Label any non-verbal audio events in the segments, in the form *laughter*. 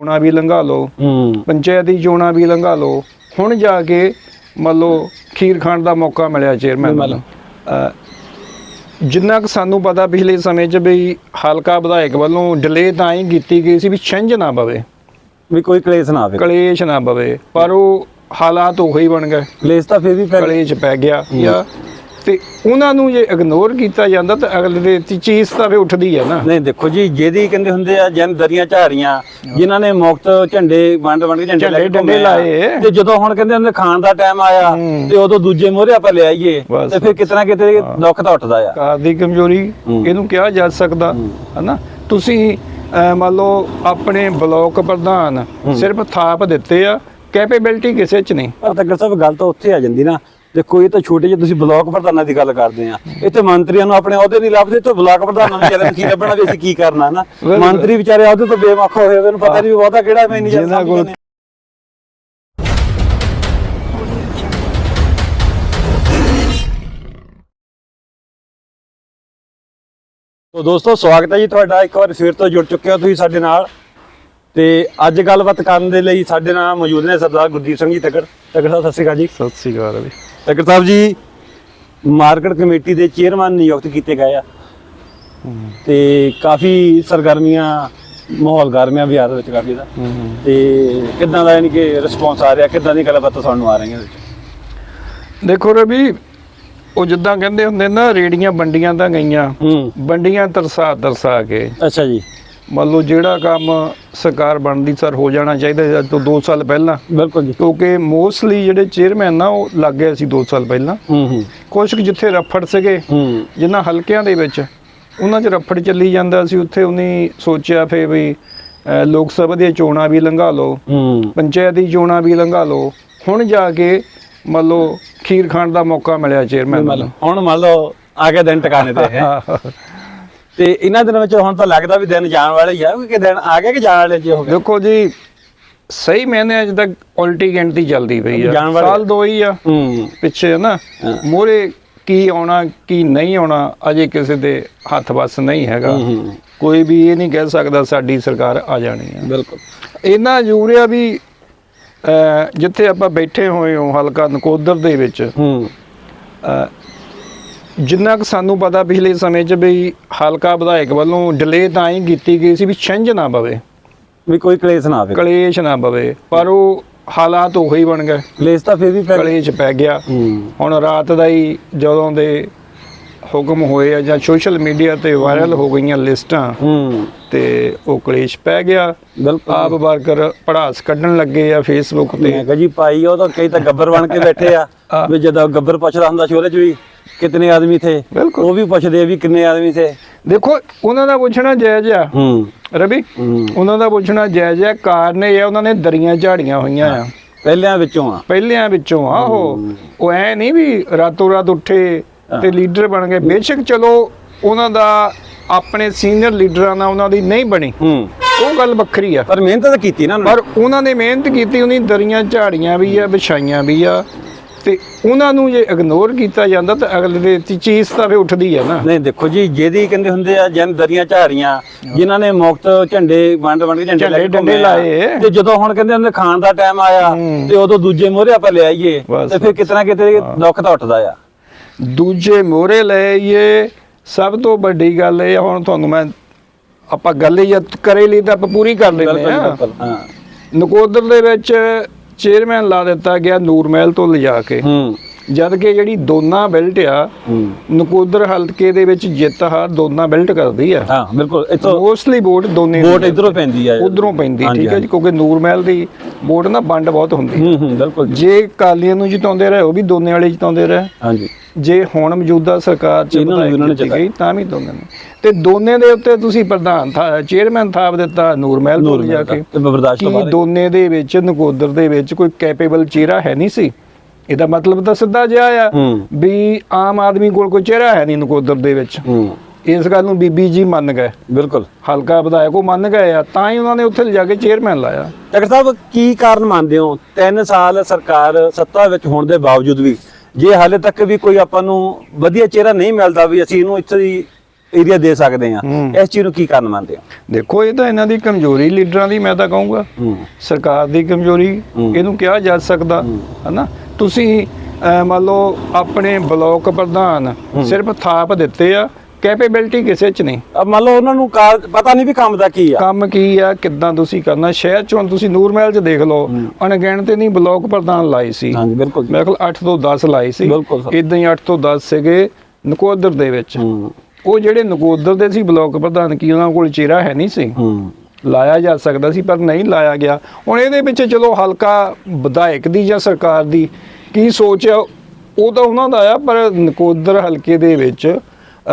ਚੋਣਾਂ ਵੀ ਲੰਘਾ ਲਓ ਪੰਚਾਇਤੀ ਚੋਣਾਂ ਵੀ ਲੰਘਾ ਲਓ। ਹੁਣ ਜਾ ਕੇ ਮੰਨ ਲਓ ਖੀਰ ਖਾਣ ਦਾ ਮੌਕਾ ਮਿਲਿਆ ਚੇਅਰਮੈਨ ਅਹ ਜਿੰਨਾ ਕੁ ਸਾਨੂੰ ਪਤਾ ਪਿਛਲੇ ਸਮੇਂ 'ਚ ਵੀ ਹਲਕਾ ਵਿਧਾਇਕ ਵੱਲੋਂ ਡਿਲੇ ਤਾਂ ਹੀ ਕੀਤੀ ਗਈ ਸੀ ਵੀ ਛਿੰਝ ਨਾ ਪਵੇ। ਵੀ ਕੋਈ ਕਲੇਸ਼ ਨਾ ਆਵੇ। ਕਲੇਸ਼ ਨਾ ਪਵੇ ਪਰ ਉਹ ਹਾਲਾਤ ਉਹੀ ਬਣ ਗਏ। ਕਲੇਸ਼ ਤਾਂ ਫਿਰ ਵੀ ਪੈ ਕਲੇਸ਼ ਪੈ ਗਿਆ ਜਾਂ ਤੇ ਉਹਨਾਂ ਨੂੰ ਜੇ ਇਗਨੋਰ ਕੀਤਾ ਜਾਂਦਾ ਤਾਂ ਅਗਲੇ ਦੇ ਤੇ ਚੀਜ਼ ਤਾਂ ਵੀ ਉੱਠਦੀ ਆ ਨਾ ਨਹੀਂ ਦੇਖੋ ਜੀ ਜਿਹਦੀ ਕਹਿੰਦੇ ਹੁੰਦੇ ਆ ਜਨ ਦਰੀਆਂ ਝਾਰੀਆਂ ਜਿਨ੍ਹਾਂ ਨੇ ਮੁਕਤ ਝੰਡੇ ਵੰਡ ਵੰਡ ਕੇ ਝੰਡੇ ਲੈ ਕੇ। ਲਾਏ। ਤੇ ਜਦੋਂ ਹੁਣ ਕਹਿੰਦੇ ਹੁੰਦੇ ਖਾਣ ਦਾ ਟਾਈਮ ਆਇਆ। ਤੇ ਉਦੋਂ ਦੂਜੇ ਮੋਹਰੇ ਆਪਾਂ ਲੈ ਆਈਏ। ਤੇ ਫਿਰ ਕਿਤਨਾ ਕਿਤੇ ਦੁੱਖ ਤਾਂ ਉੱਠਦਾ ਆ ਕਾਰ ਦੀ ਕਮਜ਼ੋਰੀ। ਇਹਨੂੰ ਕਿਹਾ ਜਾ ਸਕਦਾ ਹਨਾ ਤੁਸੀਂ ਮੰਨ ਲਓ ਆਪਣੇ ਬਲਾਕ ਪ੍ਰਧਾਨ ਸਿਰਫ ਥਾਪ ਦਿੱਤੇ ਆ ਕੈਪੇਬਿਲਿਟੀ ਕਿਸੇ 'ਚ ਨਹੀਂ ਪਰ ਤੱਕਰ ਸਾਹਿਬ ਗੱਲ ਤਾਂ ਉੱਥੇ ਆ ਜਾਂਦੀ ਨਾ ਦੇਖੋ ਇਹ ਤਾਂ ਛੋਟੇ ਜਿਹੇ ਤੁਸੀਂ ਬਲਾਕ ਪ੍ਰਧਾਨਾਂ ਦੀ ਗੱਲ ਕਰਦੇ ਆ। ਇੱਥੇ ਮੰਤਰੀਆਂ ਨੂੰ ਆਪਣੇ ਅਹੁਦੇ ਨਹੀਂ ਲੱਭਦੇ ਤੇ ਬਲਾਕ ਪ੍ਰਧਾਨਾਂ ਨੂੰ ਨੂੰ ਕੀ ਲੱਭਣਾ ਵੀ ਅਸੀਂ ਕੀ ਕਰਨਾ ਨਾ। ਮੰਤਰੀ ਵਿਚਾਰੇ ਅਹੁਦੇ ਤੋਂ ਬੇਮੱਖ ਹੋਏ ਹੋਏ ਨੂੰ ਪਤਾ ਨਹੀਂ ਵੀ ਬਹੁਤਾ ਕਿਹੜਾ ਮੈਨੇਜਰ ਜਿਹਨਾਂ ਕੋਲ ਤੋ ਦੋਸਤੋ ਸਵਾਗਤ ਹੈ ਜੀ ਤੁਹਾਡਾ। ਇੱਕ ਵਾਰ ਫਿਰ ਤੋਂ ਜੁੜ ਚੁੱਕੇ ਹੋ ਤੁਸੀਂ ਸਾਡੇ ਨਾਲ। ਤੇ ਅੱਜ ਗੱਲਬਾਤ ਕਰਨ ਦੇ ਲਈ ਸਾਡੇ ਨਾਲ ਮੌਜੂਦ ਨੇ ਸਰਦਾਰ ਗੁਰਦੀਪ ਸਿੰਘ ਜੀ ਤੱਕਰ ਤੱਕਰ ਸਾਹਿਬ ਸਤਿ ਸ਼੍ਰੀ ਅਕਾਲ ਜੀ। ਸਤਿ ਸ੍ਰੀ ਅਕਾਲ ਵੀ ਤੱਕਰ ਸਾਹਿਬ ਜੀ ਮਾਰਕੀਟ ਕਮੇਟੀ ਦੇ ਚੇਅਰਮੈਨ ਨਿਯੁਕਤ ਕੀਤੇ ਗਏ ਆ। ਤੇ ਕਾਫੀ ਸਰਗਰਮੀਆਂ ਮਾਹੌਲ ਗਰਮਿਆ ਬਿਹਾਰ ਵਿੱਚ ਕਾਫੀ ਦਾ ਤੇ ਕਿੱਦਾਂ ਦਾ ਯਾਨੀ ਕਿ ਰਿਸਪੌਂਸ ਆ ਰਿਹਾ ਕਿੱਦਾਂ ਦੀ ਗੱਲਬਾਤ ਸਾਨੂੰ ਆ ਰਹੀਆਂ ਦੇਖੋ ਰਵੀ ਉਹ ਜਿੱਦਾਂ ਕਹਿੰਦੇ ਹੁੰਦੇ ਨਾ ਰੇੜੀਆਂ ਬੰਡੀਆਂ ਤਾਂ ਗਈਆਂ। ਬੰਡੀਆਂ ਤਰਸਾ ਤਰਸਾ ਕੇ। ਅੱਛਾ ਜੀ। ਮੰਨ ਲਓ ਜਿਹੜਾ ਕੰਮ ਸਰਕਾਰ ਬਣਦੀ ਸਰ ਹੋ ਜਾਣਾ ਚਾਹੀਦਾ ਸੀ ਅੱਜ ਤੋਂ 2 ਸਾਲ ਪਹਿਲਾਂ। ਬਿਲਕੁਲ ਜੀ। ਕਿਉਂਕਿ ਮੋਸਟਲੀ ਜਿਹੜੇ ਚੇਅਰਮੈਨ ਨਾ ਉਹ ਲੱਗ ਗਏ ਸੀ 2 ਸਾਲ ਪਹਿਲਾਂ। ਹੂੰ ਹੂੰ। ਕੁਛ ਕੁ ਜਿੱਥੇ ਰਫੜ ਸੀਗੇ ਹੂੰ। ਜਿਨ੍ਹਾਂ ਹਲਕਿਆਂ ਦੇ ਵਿੱਚ ਉਹਨਾਂ 'ਚ ਰਫੜ ਚੱਲੀ ਜਾਂਦਾ ਸੀ। ਉੱਥੇ ਉਹਨੇ ਸੋਚਿਆ ਫੇ ਵੀ ਲੋਕ ਸਭਾ ਦੀਆਂ ਚੋਣਾਂ ਵੀ ਲੰਘਾ ਲਓ ਹੂੰ। ਪੰਚਾਇਤੀ ਚੋਣਾਂ ਵੀ ਲੰਘਾ ਲਓ। ਹੁਣ ਜਾ ਕੇ ਮੰਨ ਲਓ ਖੀਰ ਖਾਣ ਦਾ ਮੌਕਾ ਮਿਲਿਆ ਚੇਅਰਮੈਨ ਵੱਲੋਂ ਹੁਣ ਮੰਨ ਲਓ ਆ ਕੇ ਦਿਨ ਟਿਕਾਣੇ ਤੇ ਹੈ। *laughs* ਤੇ ਇਹਨਾਂ ਦਿਨਾਂ ਵਿੱਚ ਹੁਣ ਤਾਂ ਲੱਗਦਾ ਵੀ ਦਿਨ ਜਾਣ ਵਾਲੇ ਹੀ ਆ ਕਿ ਦਿਨ ਆ ਗਏ ਕਿ ਜਾਣ ਵਾਲੇ ਜੀ ਹੋ ਗਏ? ਦੇਖੋ ਜੀ ਸਹੀ ਮੈਨੇ ਅੱਜ ਤੱਕ ਉਲਟੀ ਗਿਣਤੀ ਚੱਲਦੀ ਪਈ ਆ। ਜਾਣ ਵਾਲੇ- ਸਾਲ ਦੋ ਹੀ ਆ ਹੂੰ। ਪਿੱਛੇ ਨਾ। ਮੋਰੇ ਕੀ ਆਉਣਾ ਕੀ ਨਹੀਂ ਆਉਣਾ ਅਜੇ ਕਿਸੇ ਦੇ ਹੱਥ ਵੱਸ ਨਹੀਂ ਹੈਗਾ। ਹੂੰ। ਕੋਈ ਵੀ ਇਹ ਨਹੀਂ ਕਹਿ ਸਕਦਾ ਸਾਡੀ ਸਰਕਾਰ ਆ ਜਾਣੀ ਆ। ਬਿਲਕੁਲ। ਇੰਨਾ ਜ਼ਰੂਰ ਆ ਵੀ ਅਹ, ਜਿੱਥੇ ਆਪਾਂ ਬੈਠੇ ਹੋਏ ਹਾਂ ਹਲਕਾ ਨਕੋਦਰ ਦੇ ਵਿੱਚ ਹੂੰ। ਜਿੰਨਾ ਕੁ ਸਾਨੂੰ ਪਤਾ ਪਿਛਲੇ ਸਮੇਂ 'ਚ ਵੀ ਹਲਕਾ ਵਿਧਾਇਕ ਵੱਲੋਂ ਡਿਲੇ ਤਾਂ ਹੀ ਕੀਤੀ ਗਈ ਸੀ ਵੀ ਛਿੰਝ ਨਾ ਪਵੇ। ਵੀ ਕੋਈ ਕਲੇਸ਼ ਨਾ ਆਵੇ। ਕਲੇਸ਼ ਨਾ ਪਵੇ ਪਰ ਉਹ ਹਾਲਾਤ ਉਹੀ ਬਣ ਗਏ। ਕਲੇਸ਼ ਤਾਂ ਫਿਰ ਵੀ ਪੈ ਕਲੇਸ਼ ਪੈ ਗਿਆ। ਹੁਣ ਰਾਤ ਦਾ ਹੀ ਜਦੋਂ ਦੇ ਹੁਕਮ ਹੋਏ ਆ ਜਾਂ ਸੋਸ਼ਲ ਮੀਡੀਆ ਤੇ ਵਾਇਰਲ ਹੋ ਗਈਆਂ ਲਿਸਟਾਂ ਹੂੰ। ਤੇ ਉਹ ਕਲੇਸ਼ ਪੈ ਗਿਆ। ਬਿਲਕੁਲ। ਆਪ ਵਰਕਰ ਪੜਾਸ ਕੱਢਣ ਲੱਗੇ ਆ ਫੇਸਬੁੱਕ ਤੇ। ਮੈਂ ਕਿਹਾ ਜੀ ਭਾਈ ਉਹ ਤਾਂ ਕਈ ਤਾਂ ਗੱਬਰ ਬਣ ਕੇ ਬੈਠੇ ਆ। ਵੀ ਜਦੋਂ ਗੱਬਰ ਪੁੱਛਦਾ ਹੁੰਦਾ ਸੀ ਉਹਦੇ ਚ ਵੀ ਕਿੰਨੇ ਆਦਮੀ ਥੇ? ਬਿਲਕੁਲ। ਉਹ ਵੀ ਪੁੱਛਦੇ ਆ ਵੀ ਕਿੰਨੇ ਆਦਮੀ ਥੇ। ਦੇਖੋ ਉਹਨਾਂ ਦਾ ਪੁੱਛਣਾ ਜਾਇਜ਼ ਆ। ਹੂੰ। ਰਵੀ ਉਹਨਾਂ ਦਾ ਪੁੱਛਣਾ ਜਾਇਜ਼ ਆ। ਕਾਰਨ ਇਹ ਆ ਉਹਨਾਂ ਨੇ ਦਰੀਆਂ ਝਾੜੀਆਂ ਹੋਈਆਂ ਆ। ਪਹਿਲਿਆਂ ਵਿੱਚੋਂ ਆ। ਪਹਿਲਿਆਂ ਵਿੱਚੋਂ ਆ ਉਹ। ਉਹ ਐ ਨਹੀਂ ਵੀ ਰਾਤੋਂ ਰਾਤ ਉੱਠੇ ਤੇ ਲੀਡਰ ਬਣ ਗਏ। ਬੇਸ਼ੱਕ ਚਲੋ ਉਹਨਾਂ ਦਾ ਆਪਣੇ ਸੀਨੀਅਰ ਲੀਡਰਾਂ ਨਾਲ ਉਹਨਾਂ ਦੀ ਨਹੀਂ ਬਣੀ। ਹੂੰ। ਉਹ ਗੱਲ ਵੱਖਰੀ ਆ। ਪਰ ਮਿਹਨਤ ਤਾਂ ਕੀਤੀ ਨਾ ਉਹਨਾਂ ਨੇ। ਪਰ ਉਹਨਾਂ ਨੇ ਮਿਹਨਤ ਕੀਤੀ ਉਹਨੀ ਦਰੀਆਂ ਝਾੜੀਆਂ ਵੀ ਆ ਵਿਛਾਈਆਂ ਵੀ ਆ। ਤੇ ਉਹਨਾਂ ਨੂੰ ਜੇ ਇਗਨੋਰ ਕੀਤਾ ਜਾਂਦਾ ਤਾਂ ਅਗਲੇ ਦੇ ਤੇ ਚੀਜ਼ ਤਾਂ ਵੀ ਉੱਠਦੀ ਆ ਨਾ ਨਹੀਂ ਦੇਖੋ ਜੀ ਜਿਹਦੀ ਕਹਿੰਦੇ ਹੁੰਦੇ ਆ ਜਨ ਦਰੀਆਂ ਝਾਰੀਆਂ ਜਿਨ੍ਹਾਂ ਨੇ ਮੁਕਤ ਝੰਡੇ ਵੰਡ ਵੰਡ ਕੇ ਝੰਡੇ ਲੈ ਕੇ। ਲਾਏ। ਤੇ ਜਦੋਂ ਹੁਣ ਕਹਿੰਦੇ ਹੁੰਦੇ ਖਾਣ ਦਾ ਟਾਈਮ ਆਇਆ ਹੂੰ। ਤੇ ਉਦੋਂ ਦੂਜੇ ਮੋਹਰੇ ਆਪਾਂ ਲੈ ਆਈਏ ਤੇ ਫਿਰ ਕਿਤਨਾ ਕਿਤੇ ਦੁੱਖ ਤਾਂ ਉੱਠਦਾ ਆ ਦੂਜੇ ਮੋਹਰੇ ਲੈ ਇਹ ਸਭ ਤੋਂ ਵੱਡੀ ਗੱਲ ਇਹ ਹੁਣ ਤੁਹਾਨੂੰ ਮੈਂ ਆਪਾਂ ਗੱਲ ਹੀ ਕਰੇ ਲਈ ਤਾਂ ਆਪਾਂ ਪੂਰੀ ਕਰ ਲੈਂਦੇ ਹਾਂ ਨਕੋਦਰ ਦੇ ਵਿੱਚ ਚੇਅਰਮੈਨ ਲਾ ਦਿੱਤਾ ਗਿਆ ਨੂਰਮਹਿਲ ਤੋਂ ਲਿਜਾ ਕੇ। ਹੂੰ। ਜਦ ਕਿ ਜਿਹੜੀ ਦੋਨਾ ਬੈਲਟ ਆ ਨਕੋਦਰ ਹਲਕੇ ਦੇ ਵਿੱਚ ਜਿੱਤ ਹਾਰ ਦੋਨਾ ਬੈਲਟ ਕਰਦੀ ਆ। ਹਾਂ ਬਿਲਕੁਲ। ਇੱਥੋਂ ਮੋਸਟਲੀ ਵੋਟ ਦੋਨੇ ਵੋਟ ਇਧਰੋਂ ਪੈਂਦੀ ਆ। ਉਧਰੋਂ ਪੈਂਦੀ ਠੀਕ ਹੈ ਜੀ ਕਿਉਂਕਿ ਨੂਰਮਹਿਲ ਦੀ ਵੋਟ ਨਾ ਵੰਡ ਬਹੁਤ ਹੁੰਦੀ ਹੂੰ ਹੂੰ ਬਿਲਕੁਲ ਜੀ। ਕਾਲੀਆਂ ਨੂੰ ਜਿਤਾਉਂਦੇ ਰਹੇ ਉਹ ਵੀ ਦੋਨੇ ਵਾਲੇ ਜਿਤਾਉਂਦੇ ਰਹੇ। ਹਾਂਜੀ। ਜੇ ਹੁਣ ਮੌਜੂਦਾ ਸਰਕਾਰ ਚ ਇਹਨਾਂ ਨੂੰ ਗਈ ਤਾਂ ਵੀ ਦੋਨੇ ਨੇ। ਤੇ ਦੋਨੇ ਦੇ ਉੱਤੇ ਤੁਸੀਂ ਪ੍ਰਧਾਨ ਥਾ ਚੇਅਰਮੈਨ ਥਾਪ ਦਿੱਤਾ ਨੂਰਮਹਿਲ ਤੋਂ ਜਾ ਕੇ। ਤੇ ਬਰਦਾਸ਼ਤ ਦੋਨੇ ਦੇ ਵਿੱਚ ਨਕੋਦਰ ਦੇ ਵਿੱਚ ਕੋਈ ਕੈਪੇਬਲ ਚਿਹਰਾ ਹੈ ਨਹੀਂ ਸੀ? ਇਹਦਾ ਮਤਲਬ ਤਾਂ ਸਿੱਧਾ ਜਿਹਾ ਆ ਵੀ ਆਮ ਆਦਮੀ ਕੋਲ ਕੋਈ ਚਿਹਰਾ ਹੈ ਨਹੀਂ ਨਕੋਦਰ ਦੇ ਵਿੱਚ। ਇਸ ਗੱਲ ਨੂੰ ਬੀਬੀ ਜੀ ਮੰਨ ਗਏ। ਬਿਲਕੁਲ। ਹਲਕਾ ਵਿਧਾਇਕ ਉਹ ਮੰਨ ਗਏ ਆ ਤਾਂ ਹੀ ਉਹਨਾਂ ਨੇ ਉੱਥੇ ਲਿਜਾ ਕੇ ਚੇਅਰਮੈਨ ਲਾਇਆ। ਡਾਕਟਰ ਸਾਹਿਬ ਕੀ ਕਾਰਨ ਮੰਨਦੇ ਹੋ? 3 ਸਾਲ ਸਰਕਾਰ ਸੱਤਾ ਵਿੱਚ ਹੋਣ ਦੇ ਬਾਵਜੂਦ ਵੀ ਜੇ ਹਾਲੇ ਤੱਕ ਵੀ ਕੋਈ ਆਪਾਂ ਨੂੰ ਵਧੀਆ ਚਿਹਰਾ ਨਹੀਂ ਮਿਲਦਾ ਵੀ ਅਸੀਂ ਇਹਨੂੰ ਇੱਥੇ ਦੀ ਏਰੀਆ ਦੇ ਸਕਦੇ ਆ। ਇਸ ਚੀਜ਼ ਨੂੰ ਕੀ ਕਾਰਨ ਮੰਨਦੇ ਹੋ? ਦੇਖੋ ਇਹ ਤਾਂ ਇਹਨਾਂ ਦੀ ਕਮਜ਼ੋਰੀ ਲੀਡਰਾਂ ਦੀ ਮੈਂ ਤਾਂ ਕਹੂੰਗਾ। ਸਰਕਾਰ ਦੀ ਕਮਜ਼ੋਰੀ। ਇਹਨੂੰ ਕਿਹਾ ਜਾ ਸਕਦਾ ਹਨਾ? ਤੁਸੀਂ ਅਹ, ਮੰਨ ਲਓ ਆਪਣੇ ਬਲਾਕ ਪ੍ਰਧਾਨ ਸਿਰਫ ਥਾਪ ਦਿੱਤੇ ਆ ਕੈਪੇਬਿਲਿਟੀ ਕਿਸੇ 'ਚ ਨਹੀਂ। ਅਬ ਮੰਨ ਲਓ ਉਹਨਾਂ ਨੂੰ ਕਾਰ- ਪਤਾ ਨਹੀਂ ਵੀ ਕੰਮ ਦਾ ਕੀ ਆ। ਕੰਮ ਕੀ ਆ ਕਿੱਦਾਂ ਤੁਸੀਂ ਕਰਨਾ ਸ਼ਹਿਰ 'ਚ ਹੁਣ ਤੁਸੀਂ ਨੂਰਮਹਿਲ 'ਚ ਦੇਖ ਲਓ ਅਣਗਿਣਤ ਨਹੀਂ ਬਲਾਕ ਪ੍ਰਧਾਨ ਲਾਈ ਸੀ। ਹਾਂਜੀ ਬਿਲਕੁਲ ਜੀ। ਮੇਰੇ ਕੋਲ 8 ਤੋਂ 10 ਲਾਈ ਸੀ। ਬਿਲਕੁਲ ਸਰ। ਇਦਾਂ ਹੀ 8 ਤੋਂ 10 ਸੀਗੇ ਨਕੋਦਰ ਦੇ ਵਿੱਚ। ਹੂੰ। ਉਹ ਜਿਹੜੇ ਨਕੋਦਰ ਦੇ ਸੀ ਬਲਾਕ ਪ੍ਰਧਾਨ ਕੀ ਉਹਨਾਂ ਕੋਲ ਚਿਹਰਾ ਹੈ ਨਹੀਂ ਸੀ? ਹੂੰ। ਲਾਇਆ ਜਾ ਸਕਦਾ ਸੀ, ਪਰ ਨਹੀਂ ਲਾਇਆ ਗਿਆ। ਹੁਣ ਇਹਦੇ ਵਿੱਚ ਚਲੋ ਹਲਕਾ ਵਿਧਾਇਕ ਦੀ ਜਾਂ ਸਰਕਾਰ ਦੀ ਕੀ ਸੋਚ ਆ, ਉਹ ਤਾਂ ਉਹਨਾਂ ਦਾ ਆ, ਪਰ ਨਕੋਦਰ ਹਲਕੇ ਦੇ ਵਿੱਚ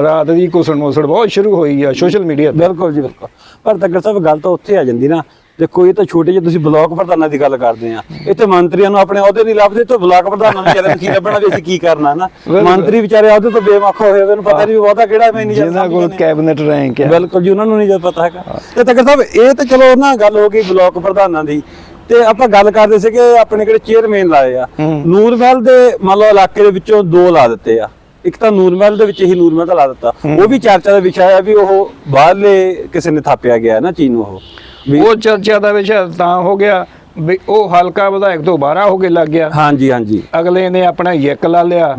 ਰਾਤ ਦੀ ਕੁਸਣ ਮੁਸੜ ਬਹੁਤ ਸ਼ੁਰੂ ਹੋਈ ਆ ਸੋਸ਼ਲ ਮੀਡੀਆ ਤੇ। ਬਿਲਕੁਲ ਜੀ ਬਿਲਕੁਲ। ਪਰ ਤੱਕ ਸਾਹਿਬ, ਗੱਲ ਤਾਂ ਉੱਥੇ ਆ ਜਾਂਦੀ ਨਾ। ਦੇਖੋ ਇਹ ਤਾਂ ਛੋਟੇ ਜਿਹੇ ਤੁਸੀਂ ਬਲਾਕ ਪ੍ਰਧਾਨਾਂ ਦੀ ਗੱਲ ਕਰਦੇ ਆ। ਇੱਥੇ ਮੰਤਰੀਆਂ ਨੂੰ ਆਪਣੇ ਅਹੁਦੇ ਨਹੀਂ ਲੱਭਦੇ ਤੇ ਬਲਾਕ ਪ੍ਰਧਾਨਾਂ ਨੂੰ ਜਦੋਂ ਕੀ ਲੱਭਣਾ ਵੀ ਅਸੀਂ ਕੀ ਕਰਨਾ ਨਾ। ਮੰਤਰੀ ਵਿਚਾਰੇ ਅਹੁਦੇ ਤੋਂ ਬੇਮੱਖ ਹੋਏ ਹੋਏ ਨੂੰ ਪਤਾ ਨਹੀਂ ਬਹੁਤਾ ਕਿਹੜਾ ਮੈਨੇਜਰ ਜਿਹਨਾਂ ਕੋਲ ਕੈਬਨਿਟ ਰੈਂਕ ਆ ਬਿਲਕੁਲ ਜੀ ਉਹਨਾਂ ਨੂੰ ਨਹੀਂ ਜਦ ਪਤਾ ਹੈਗਾ। ਤੇ ਤੱਕਰ ਸਾਹਿਬ ਇਹ ਤਾਂ ਚਲੋ ਨਾ ਗੱਲ ਹੋ ਗਈ ਬਲਾਕ ਪ੍ਰਧਾਨਾਂ ਦੀ। ਤੇ ਆਪਾਂ ਗੱਲ ਕਰਦੇ ਸੀਗੇ ਆਪਣੇ ਕਿਹੜੇ ਚੇਅਰਮੈਨ ਲਾਏ ਆ। ਹੂੰ। ਨੂਰਮਹਿਲ ਦੇ ਮੰਨ ਲਓ ਇਲਾਕੇ ਦੇ ਵਿੱਚੋਂ ਦੋ ਲਾ ਦਿੱਤੇ ਆ। ਇੱਕ ਤਾਂ ਨੂਰਮਹਿਲ ਦੇ ਵਿੱਚ ਹੀ ਨੂਰਮਹਿਲ ਦਾ ਲਾ ਦਿੱਤਾ। ਉਹ ਵੀ ਚਰਚਾ ਦਾ ਵਿਸ਼ਾ ਹੈ ਵੀ ਉਹ ਬਾਹਰਲੇ ਕਿਸੇ ਨੇ ਥਾਪਿਆ ਗਿਆ ਨਾ ਚੀਜ਼ ਨੂੰ ਉਹ। ਉਹ ਚਰਚਾ ਦਾ ਵਿਸ਼ਾ ਤਾਂ ਹੋ ਗਿਆ ਵੀ ਉਹ ਹਲਕਾ ਵਿਧਾਇਕ ਤੋਂ ਬਾਹਰਾ ਹੋ ਕੇ ਲੱਗ ਗਿਆ। ਹਾਂਜੀ ਹਾਂਜੀ। ਅਗਲੇ ਨੇ ਆਪਣਾ ਯੱਕ ਲਾ ਲਿਆ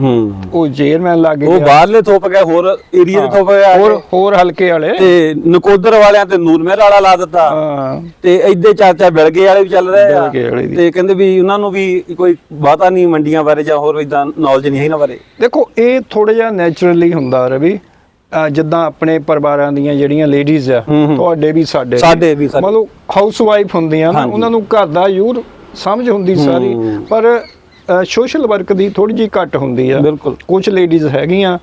ਉਹ ਚੇਅਰਮੈਨ ਲੱਗ ਉਹ ਗਿਆ। ਬਾਹਰਲੇ ਥੋਪ ਗਏ ਹੋਰ ਏਰੀਆ ਦੇ ਥੋਪ ਗਏ ਹੋਰ ਹੋਰ ਹਲਕੇ ਵਾਲੇ। ਤੇ ਨਕੋਦਰ ਵਾਲਿਆਂ ਤੇ ਨੂਰਮਹਿਲ ਵਾਲਾ ਲਾ ਦਿੱਤਾ। ਤੇ ਇੱਦੇ ਚਰਚਾ ਬਿਲਗੇ ਵਾਲੇ ਵੀ ਚੱਲ ਰਹੇ ਆ। ਤੇ ਕਹਿੰਦੇ ਵੀ ਉਹਨਾਂ ਨੂੰ ਵੀ ਕੋਈ ਬਾਤਾ ਨਹੀਂ ਮੰਡੀਆਂ ਬਾਰੇ ਜਾਂ ਹੋਰ ਇਦਾਂ ਨੌਲੇਜ ਨਹੀਂ ਹੈ ਇਹਨਾਂ ਬਾਰੇ। ਦੇਖੋ ਇਹ ਥੋੜਾ ਜਿਹਾ ਨੇਚਰਲੀ ਹੁੰਦਾ ਰਵੀ। ਜਿੱਦਾਂ ਆਪਣੇ ਪਰਿਵਾਰਾਂ ਦੀਆਂ ਜਿਹੜੀਆਂ ਲੇਡੀਜ਼ ਆ। ਤੁਹਾਡੇ ਵੀ ਸਾਡੇ ਸਾਡੇ ਵੀ, ਸਾਡੇ। ਮਤਲਬ ਹਾਊਸ ਵਾਈਫ ਹੁੰਦੀਆਂ ਨਾ। ਉਹਨਾਂ ਨੂੰ ਘਰ ਦਾ ਯੂਰ ਸਮਝ ਹੁੰਦੀ ਸਾਰੀ। ਪਰ ਸੋਸ਼ਲ ਵਰਕ ਦੀ ਥੋੜੀ ਜਿਹੀ ਘੱਟ ਹੁੰਦੀ ਆ ਬਿਲਕੁਲ। ਕੁਝ ਲੇਡੀਜ਼ ਹੈਗੀਆਂ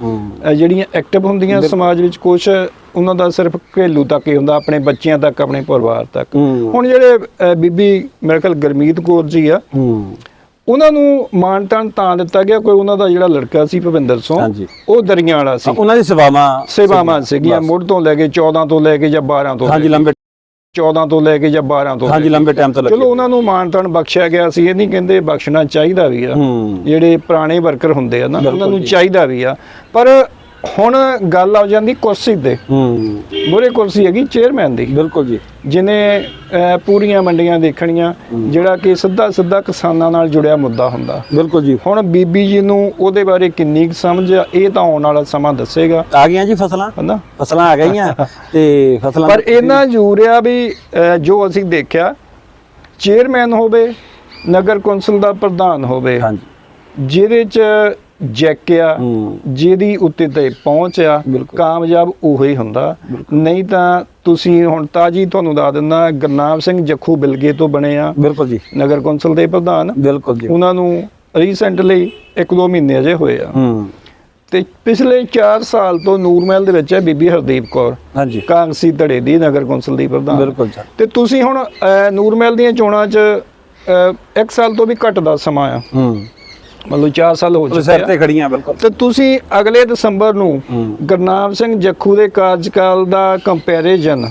ਜਿਹੜੀਆਂ ਐਕਟਿਵ ਹੁੰਦੀਆਂ ਸਮਾਜ ਵਿੱਚ ਕੁਝ ਉਹਨਾਂ ਦਾ ਸਿਰਫ ਘਰੇਲੂ ਤੱਕ ਹੀ ਹੁੰਦਾ ਆਪਣੇ ਬੱਚਿਆਂ ਤੱਕ ਆਪਣੇ ਪਰਿਵਾਰ ਤੱਕ। ਹੁਣ ਜਿਹੜੇ ਬੀਬੀ ਮੇਰੇ ਖਿਆਲ ਗਰਮੀਤ ਕੌਰ ਜੀ ਆ ਉਹਨਾਂ ਨੂੰ ਮਾਣ ਤਾਣ ਤਾਂ ਦਿੱਤਾ ਗਿਆ ਕੋਈ ਉਹਨਾਂ ਦਾ ਜਿਹੜਾ ਲੜਕਾ ਸੀ ਭਵਿੰਦਰ ਸਿੰਘ ਹਾਂਜੀ। ਉਹ ਦਰੀਆਂ ਵਾਲਾ ਸੀ ਉਹਨਾਂ ਦੀ ਸੇਵਾਵਾਂ ਸੇਵਾਵਾਂ ਸੀਗੀਆਂ ਬਸ। ਮੁੱਢ ਤੋਂ ਲੈ ਕੇ 14 ਤੋਂ ਲੈ ਕੇ ਜਾਂ 12 ਤੋਂ ਹਾਂਜੀ ਲੰਬੇ 14 ਤੋਂ ਲੈ ਕੇ ਜਾਂ 12 ਤੋਂ ਹਾਂਜੀ ਲੈ ਲੰਬੇ ਟਾਈਮ ਤੋਂ ਕੇ। ਲੱਗੇ ਚਲੋ ਉਹਨਾਂ ਨੂੰ ਮਾਣ ਤਾਣ ਬਖਸ਼ਿਆ ਗਿਆ ਸੀ ਇਹ ਨਹੀਂ ਕਹਿੰਦੇ ਬਖਸ਼ਣਾ ਚਾਹੀਦਾ ਵੀ ਆ ਹੂੰ ਜਿਹੜੇ ਪੁਰਾਣੇ ਵਰਕਰ ਹੁੰਦੇ ਆ ਨਾ ਉਹਨਾਂ ਨੂੰ। ਚਾਹੀਦਾ ਵੀ ਆ ਪਰ ਹੁਣ ਗੱਲ ਆ ਜਾਂਦੀ ਕੁਰਸੀ ਤੇ। ਹੂੰ। ਮੋਰੇ ਕੁਰਸੀ ਹੈਗੀ ਚੇਅਰਮੈਨ ਦੀ। ਬਿਲਕੁਲ ਜੀ। ਜਿਨੇ ਪੂਰੀਆਂ ਮੰਡੀਆਂ ਦੇਖਣੀਆਂ ਜਿਹੜਾ ਕਿ ਸਿੱਧਾ ਸਿੱਧਾ ਕਿਸਾਨਾਂ ਨਾਲ ਜੁੜਿਆ ਮੁੱਦਾ ਹੁੰਦਾ। ਬਿਲਕੁਲ ਜੀ। ਹੁਣ ਬੀਬੀ ਜੀ ਨੂੰ ਉਹਦੇ ਬਾਰੇ ਕਿੰਨੀ ਕੁ ਸਮਝ ਇਹ ਤਾਂ ਆਉਣ ਵਾਲਾ ਸਮਾਂ ਦੱਸੇਗਾ। ਆ ਗਈਆਂ ਜੀ ਫਸਲਾਂ? ਹਨਾ? ਫਸਲਾਂ ਆ ਗਈਆਂ ਤੇ ਫਸਲਾਂ ਪਰ ਇਹਨਾਂ ਜ਼ਰੂਰ ਆ ਵੀ ਜੋ ਅਸੀਂ ਦੇਖਿਆ ਚੇਅਰਮੈਨ ਹੋਵੇ ਨਗਰ ਕੌਂਸਲ ਦਾ ਪ੍ਰਧਾਨ ਹੋਵੇ ਹਾਂਜੀ। ਜਿਹਦੇ ਚ ਜੈਕ ਆ ਹੂੰ। ਜਿਹਦੀ ਉੱਤੇ ਤੇ ਪਹੁੰਚ ਆ। ਕਾਮਯਾਬ ਉਹੀ ਹੁੰਦਾ। ਨਹੀਂ ਤਾਂ ਤੁਸੀਂ ਹੁਣ ਤਾਜੀ ਤੁਹਾਨੂੰ ਦੱਸ ਦਿੰਦਾ ਗੁਰਨਾਮ ਸਿੰਘ ਜੱਖੂ ਬਿਲਗੇ ਤੋਂ ਬਣੇ ਆ। ਬਿਲਕੁਲ ਜੀ। ਨਗਰ ਕੌਂਸਲ ਦੇ ਪ੍ਰਧਾਨ। ਬਿਲਕੁਲ ਜੀ। ਉਹਨਾਂ ਨੂੰ ਰੀਸੈਂਟਲੀ ਇੱਕ ਦੋ ਮਹੀਨੇ ਅਜੇ ਹੋਏ ਆ। ਤੇ ਪਿਛਲੇ 4 ਸਾਲ ਤੋਂ ਨੂਰਮਹਿਲ ਦੇ ਵਿੱਚ ਹੈ ਬੀਬੀ ਹਰਦੀਪ ਕੌਰ। ਹਾਂਜੀ। ਕਾਂਗਸੀ ਧੜੇ ਦੀ ਨਗਰ ਕੌਂਸਲ ਦੀ ਪ੍ਰਧਾਨ। ਬਿਲਕੁਲ ਸਰ ਤੇ ਤੁਸੀਂ ਹੁਣ ਨੂਰਮਹਿਲ ਦੀਆਂ ਚੋਣਾਂ 'ਚ ਇੱਕ ਸਾਲ ਤੋਂ ਵੀ ਘੱਟ ਦਾ ਸਮਾਂ ਆ। ਹੂੰ। ਮਤਲਬ 4 ਸਾਲ ਹੋ ਚੁੱਕੇ ਸਿਰ ਤੇ ਖੜੀਆਂ ਬਿਲਕੁਲ। ਤੇ ਤੁਸੀਂ ਅਗਲੇ ਦਸੰਬਰ ਨੂੰ ਗੁਰਨਾਮ ਸਿੰਘ ਜੱਖੂ ਦੇ ਕਾਰਜਕਾਲ ਦਾ ਕੰਪੈਰੀਜ਼ਨ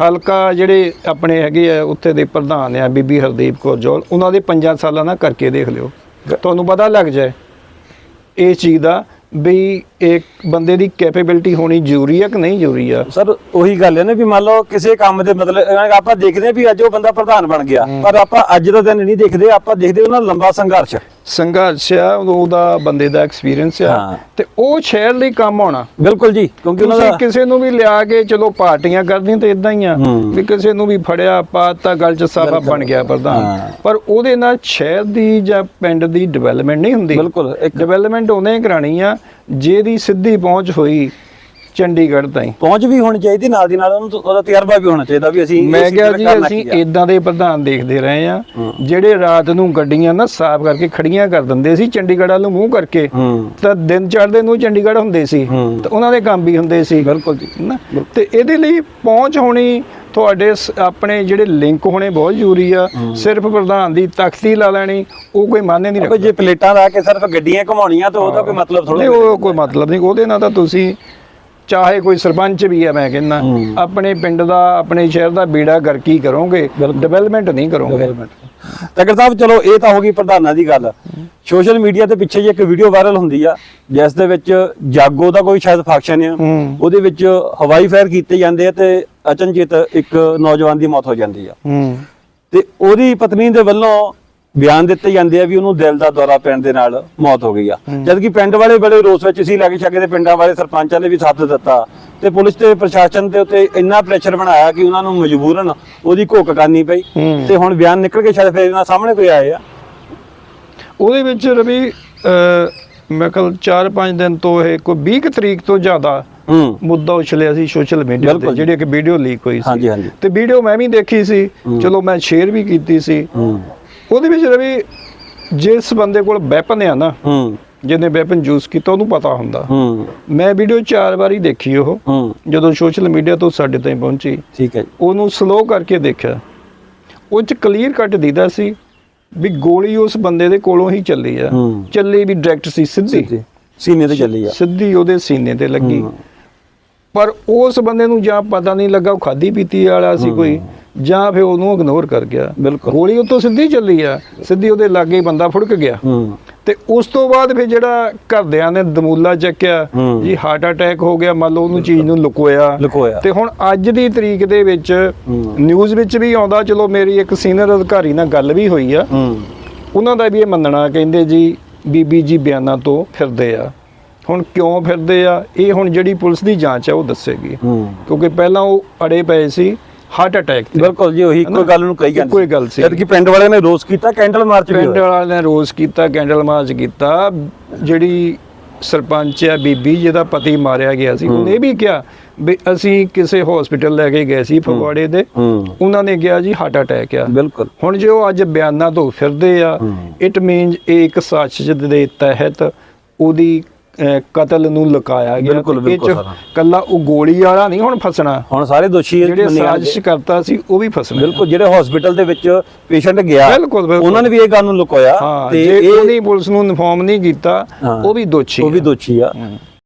ਹਲਕਾ ਜਿਹੜੇ ਆਪਣੇ ਹੈਗੇ ਆ ਉੱਥੇ ਦੇ ਪ੍ਰਧਾਨ ਆ ਬੀਬੀ ਹਰਦੀਪ ਕੌਰ ਜੋਲ ਉਹਨਾਂ ਦੇ 5 ਸਾਲਾਂ ਨਾਲ ਕਰਕੇ ਦੇਖ ਲਿਓ। ਤੁਹਾਨੂੰ ਪਤਾ ਲੱਗ ਜਾਏ ਇਸ ਚੀਜ਼ ਦਾ ਵੀ ਇੱਕ ਬੰਦੇ ਦੀ ਕੈਪੇਬਿਲਿਟੀ ਹੋਣੀ ਜ਼ਰੂਰੀ ਹੈ ਕਿ ਨਹੀਂ ਜ਼ਰੂਰੀ ਆ? ਸਰ ਉਹੀ ਗੱਲ ਹੈ ਨਾ ਵੀ ਮੰਨ ਲਓ ਕਿਸੇ ਕੰਮ ਦੇ ਮਤਲਬ ਆਪਾਂ ਦੇਖਦੇ ਹਾਂ ਵੀ ਅੱਜ ਉਹ ਬੰਦਾ ਪ੍ਰਧਾਨ ਬਣ ਗਿਆ ਪਰ ਆਪਾਂ ਅੱਜ ਦਾ ਦਿਨ ਨਹੀਂ ਦੇਖਦੇ ਆਪਾਂ ਦੇਖਦੇ ਉਹਨਾਂ ਲੰਬਾ ਸੰਘਰਸ਼। ਸੰਘਰਸ਼ ਆ ਉਹਦਾ ਬੰਦੇ ਦਾ ਐਕਸਪੀਰੀਅੰਸ ਆ। ਤੇ ਉਹ ਸ਼ਹਿਰ ਲਈ ਕੰਮ ਆਉਣਾ। ਬਿਲਕੁਲ ਜੀ ਕਿਉਂਕਿ ਉਹਨਾਂ ਦਾ ਕਿਸੇ ਨੂੰ ਵੀ ਲਿਆ ਕੇ ਚਲੋ ਪਾਰਟੀਆਂ ਕਰਦੀਆਂ ਤੇ ਇਦਾਂ ਹੀ ਆ। ਵੀ ਕਿਸੇ ਨੂੰ ਵੀ ਫੜਿਆ ਪਾਤਾ ਗੱਲ ਚ ਸਾਬਾ ਬਣ ਗਿਆ ਪ੍ਰਧਾਨ। ਪਰ ਉਹਦੇ ਨਾਲ ਸ਼ਹਿਰ ਦੀ ਜਾਂ ਪਿੰਡ ਦੀ ਡਿਵੈਲਪਮੈਂਟ ਨਹੀਂ ਹੁੰਦੀ। ਬਿਲਕੁਲ ਇੱਕ ਡਿਵੈਲਪਮੈਂਟ ਉਹਨੇ ਕਰਾਣੀ ਆ ਜਿਹਦੀ ਸਿੱਧੀ ਪਹੁੰਚ ਹੋਈ ਚੰਡੀਗੜ੍ਹ ਤਾਈਂ ਪਹੁੰਚ ਵੀ ਹੋਣੀ ਚਾਹੀਦੀ ਨਾਲ ਦੀ ਨਾਲ ਉਹਨੂੰ ਉਹਦਾ ਤਜਰਬਾ ਵੀ ਹੋਣਾ ਚਾਹੀਦਾ ਵੀ ਅਸੀਂ ਮੈਂ ਕਿਹਾ ਜੀ ਅਸੀਂ। ਇਦਾਂ ਦੇ ਪ੍ਰਧਾਨ ਦੇਖਦੇ ਰਹੇ ਆ। ਜਿਹੜੇ ਰਾਤ ਨੂੰ ਗੱਡੀਆਂ ਨਾ ਸਾਫ਼ ਕਰਕੇ ਖੜੀਆਂ ਕਰ ਦਿੰਦੇ ਸੀ ਚੰਡੀਗੜ੍ਹ ਵੱਲ ਮੂੰਹ ਕਰਕੇ ਤਾਂ ਦਿਨ ਚੜ੍ਹਦੇ ਨੂੰ ਚੰਡੀਗੜ੍ਹ ਹੁੰਦੇ ਸੀ। ਤੇ ਉਹਨਾਂ ਦੇ ਕੰਮ ਵੀ ਹੁੰਦੇ ਸੀ ਬਿਲਕੁਲ ਜੀ ਨਾ ਤੇ ਇਹਦੇ ਲਈ ਪਹੁੰਚ ਹੋਣੀ ਤੁਹਾਡੇ ਆਪਣੇ ਜਿਹੜੇ ਲਿੰਕ ਹੋਣੇ ਬਹੁਤ ਜ਼ਰੂਰੀ ਆ। ਸਿਰਫ ਪ੍ਰਧਾਨ ਦੀ ਤਖਤੀ ਲਾ ਲੈਣੀ ਉਹ ਕੋਈ ਮਾਨੇ ਨਹੀਂ ਰੱਖਦਾ। ਜੇ ਪਲੇਟਾਂ ਲਾ ਕੇ ਸਿਰਫ ਗੱਡੀਆਂ ਘੁਮਾਉਣੀਆਂ ਤਾਂ ਉਹਦਾ ਕੋਈ ਮਤਲਬ ਥੋੜਾ ਨਹੀਂ ਉਹ ਕੋਈ ਮਤਲਬ ਨਹੀਂ ਉਹਦੇ ਨਾਲ ਤਾਂ ਤੁਸੀਂ ਚਾਹੇ ਕੋਈ ਸਰਪੰਚ ਵੀ ਆ ਮੈਂ ਕਹਿੰਦਾ ਹੂੰ। ਆਪਣੇ ਪਿੰਡ ਦਾ ਆਪਣੇ ਸ਼ਹਿਰ ਦਾ ਬੀੜਾ ਗਰਕੀ ਕਰੋਗੇ? ਡਿਵੈਲਪਮੈਂਟ ਨਹੀਂ ਕਰੋਗੇ। ਤਕਰ ਸਾਹਿਬ ਚਲੋ ਇਹ ਤਾਂ ਹੋ ਗਈ ਪ੍ਰਧਾਨਾਂ ਦੀ ਗੱਲ। ਸੋਸ਼ਲ ਮੀਡੀਆ ਤੇ ਪਿੱਛੇ ਜੇ ਇੱਕ ਵੀਡੀਓ ਵਾਇਰਲ ਹੁੰਦੀ ਆ ਜਿਸ ਦੇ ਵਿੱਚ ਜਾਗੋ ਦਾ ਕੋਈ ਸ਼ਾਇਦ ਫੰਕਸ਼ਨ ਆ। ਹੂੰ। ਉਹਦੇ ਵਿੱਚ ਹਵਾਈ ਫਾਇਰ ਕੀਤੇ ਜਾਂਦੇ ਆ ਤੇ ਅਚਨਚੇਤ ਇੱਕ ਨੌਜਵਾਨ ਦੀ ਮੌਤ ਹੋ ਜਾਂਦੀ ਆ। ਹੂੰ। ਤੇ ਉਹਦੀ ਪਤਨੀ ਦੇ ਵੱਲੋਂ ਬਿਆਨ ਦਿੱਤੇ ਜਾਂਦੇ ਆ ਵੀ ਉਹਨੂੰ ਦਿਲ ਦਾ ਦੌਰਾ ਪੈਣ ਦੇ ਨਾਲ ਮੌਤ ਹੋ ਗਈ ਆ। ਜਦ ਕਿ ਪਿੰਡ ਵਾਲੇ ਬੜੇ ਰੋਸ ਵਿੱਚ ਸੀ ਲਾਗੇ ਛਾਗੇ ਦੇ ਪਿੰਡਾਂ ਵਾਲੇ ਸਰਪੰਚਾਂ ਨੇ ਵੀ ਸਾਥ ਦਿੱਤਾ। ਤੇ ਪੁਲਿਸ ਤੇ ਪ੍ਰਸ਼ਾਸਨ ਦੇ ਉੱਤੇ ਇੰਨਾ ਪ੍ਰੈਸ਼ਰ ਬਣਾਇਆ ਕਿ ਉਹਨਾਂ ਨੂੰ ਮਜਬੂਰਨ ਉਹਦੀ ਘੋਕ ਕਰਨੀ ਪਈ। ਤੇ ਹੁਣ ਬਿਆਨ ਨਿਕਲ ਕੇ ਸ਼ਾਇਦ ਫਿਰ ਇਹਨਾਂ ਸਾਹਮਣੇ ਕੋਈ ਆਏ ਆ। ਉਹਦੇ ਵਿੱਚ ਰਵੀ ਮੈਂ ਕੱਲ 4-5 ਦਿਨ ਤੋਂ ਇਹ ਕੋਈ 20 ਕੁ ਤਰੀਕ ਤੋਂ ਜ਼ਿਆਦਾ ਮੁੱਦਾ ਉਛਲਿਆ ਸੀ ਸੋਸ਼ਲ ਮੀਡੀਆ ਤੇ। ਜਿਹੜੀ ਇੱਕ ਵੀਡੀਓ ਲੀਕ ਹੋਈ ਸੀ। ਤੇ ਵੀਡੀਓ ਮੈਂ ਵੀ ਦੇਖੀ ਸੀ। ਚਲੋ ਮੈਂ ਸ਼ੇਅਰ ਵੀ ਕੀਤੀ ਸੀ। ਉਹਦੇ ਵਿੱਚ ਰਵੀ ਜਿਸ ਬੰਦੇ ਕੋਲ ਵੈਪਨ ਆ ਨਾ ਹੂੰ। ਜਿਹਨੇ ਵੈਪਨ ਯੂਜ਼ ਕੀਤਾ ਉਹਨੂੰ ਪਤਾ ਹੁੰਦਾ। ਹੂੰ। ਮੈਂ ਵੀਡੀਓ ਚਾਰ ਵਾਰੀ ਦੇਖੀ ਉਹ। ਹੂੰ। ਜਦੋਂ ਸੋਸ਼ਲ ਮੀਡੀਆ ਤੋਂ ਸਾਡੇ ਤਾਈਂ ਪਹੁੰਚੀ ਠੀਕ ਹੈ ਜੀ। ਉਹਨੂੰ ਸਲੋ ਕਰਕੇ ਦੇਖਿਆ। ਉਹ ਚ ਕਲੀਅਰ ਕੱਟ ਦੀਦਾ ਸੀ ਵੀ ਗੋਲੀ ਉਸ ਬੰਦੇ ਦੇ ਕੋਲੋਂ ਹੀ ਚੱਲੀ ਆ। ਹੂੰ। ਚੱਲੀ ਵੀ ਡਾਇਰੈਕਟ ਸੀ ਸਿੱਧੀ। ਜੀ ਸੀਨੇ ਤੇ ਚੱਲੀ ਆ। ਸਿੱਧੀ ਉਹਦੇ ਸੀਨੇ ਤੇ ਲੱਗੀ। ਪਰ ਉਸ ਬੰਦੇ ਨੂੰ ਜਾਂ ਪਤਾ ਨਹੀਂ ਲੱਗਾ ਉਹ ਖਾਦੀ ਪੀਤੀ ਵਾਲਾ ਸੀ ਕੋਈ। ਜਾਂ ਫਿਰ ਉਹਨੂੰ ਇਗਨੋਰ ਕਰ ਗਿਆ। ਬਿਲਕੁਲ। ਗੋਲੀ ਉੱਤੋਂ ਸਿੱਧੀ ਚੱਲੀ ਆ ਸਿੱਧੀ ਉਹਦੇ ਲਾਗੇ ਬੰਦਾ ਫੁੜਕ ਗਿਆ। ਤੇ ਉਸ ਤੋਂ ਬਾਅਦ ਫਿਰ ਜਿਹੜਾ ਘਰਦਿਆਂ ਨੇ ਦਮੂਲਾ ਚੱਕਿਆ। ਜੀ ਹਾਰਟ ਅਟੈਕ ਹੋ ਗਿਆ ਮੰਨ ਲਓ ਉਹਨੂੰ ਚੀਜ਼ ਨੂੰ ਲੁਕੋਇਆ। ਲੁਕੋਇਆ। ਤੇ ਹੁਣ ਅੱਜ ਦੀ ਤਰੀਕ ਦੇ ਵਿੱਚ। ਨਿਊਜ਼ ਵਿੱਚ ਵੀ ਆਉਂਦਾ ਚਲੋ ਮੇਰੀ ਇੱਕ ਸੀਨੀਅਰ ਅਧਿਕਾਰੀ ਨਾਲ ਗੱਲ ਵੀ ਹੋਈ ਆ। ਉਹਨਾਂ ਦਾ ਵੀ ਇਹ ਮੰਨਣਾ ਕਹਿੰਦੇ ਜੀ ਬੀਬੀ ਜੀ ਬਿਆਨਾਂ ਤੋਂ ਫਿਰਦੇ ਆ। ਹੁਣ ਕਿਉਂ ਫਿਰਦੇ ਆ? ਇਹ ਹੁਣ ਜਿਹੜੀ ਪੁਲਿਸ ਦੀ ਜਾਂਚ ਆ ਉਹ ਦੱਸੇਗੀ। ਕਿਉਂਕਿ ਪਹਿਲਾਂ ਉਹ ਅੜੇ ਪਏ ਸੀ। ਹਾਰਟ ਅਟੈਕ ਤੇ। ਬਿਲਕੁਲ ਜੀ ਉਹੀ ਇੱਕੋ ਗੱਲ ਨੂੰ ਕਹੀ ਜਾਂਦੇ ਹੀ ਗੱਲ ਸੀ। ਜਦ ਕਿ ਪਿੰਡ ਵਾਲਿਆਂ ਨੇ ਰੋਸ ਕੀਤਾ ਕੈਂਡਲ ਮਾਰਚ ਵੀ ਪਿੰਡ ਵਾਲਿਆਂ ਨੇ ਰੋਜ਼ ਕੀਤਾ ਕੈਂਡਲ ਮਾਰਚ ਕੀਤਾ। ਜਿਹੜੀ ਸਰਪੰਚ ਆ ਬੀਬੀ ਜਿਹਦਾ ਪਤੀ ਮਾਰਿਆ ਗਿਆ ਸੀ ਉਹਨੇ ਵੀ ਕਿਹਾ ਵੀ ਅਸੀਂ ਕਿਸੇ ਹਸਪੀਟਲ ਲੈ ਕੇ ਗਏ ਸੀ ਫਗਵਾੜੇ ਦੇ। ਉਹਨਾਂ ਨੇ ਕਿਹਾ ਜੀ ਹਾਰਟ ਅਟੈਕ ਆ। ਬਿਲਕੁਲ। ਹੁਣ ਜੇ ਉਹ ਅੱਜ ਬਿਆਨਾਂ ਤੋਂ ਫਿਰਦੇ ਆ। ਇਟ ਮੀਨਸ ਇਹ ਇੱਕ ਸਾਜ਼ਿਸ਼ ਦੇ ਤਹਿਤ ਉਹਦੀ ਕਤਲ ਨੂੰ ਲੁਕਾਇਆ ਗਿਆ ਬਿਲਕੁਲ, ਬਿਲਕੁਲ। ਕੱਲਾ ਉਹ ਗੋਲੀ ਵਾਲਾ ਨਹੀਂ ਹੁਣ ਫਸਣਾ ਹੁਣ ਸਾਰੇ ਦੋਸ਼ੀ ਜਿਹੜੇ। ਸਾਜ਼ਿਸ਼ ਕਰਤਾ ਸੀ ਉਹ ਵੀ ਫਸਣਾ ਬਿਲਕੁਲ ਜਿਹੜੇ ਹਸਪੀਟਲ ਦੇ ਵਿੱਚ ਪੇਸ਼ੈਂਟ ਗਿਆ। ਉਹਨਾਂ ਨੇ ਵੀ ਇਹ ਗੱਲ ਨੂੰ ਲੁਕੋਇਆ ਤੇ ਇਹ ਪੁਲਿਸ ਨੂੰ ਇਨਫੋਰਮ ਨਹੀਂ ਕੀਤਾ। ਉਹ ਵੀ ਦੋਸ਼ੀ ਉਹ ਵੀ। ਦੋਸ਼ੀ ਆ।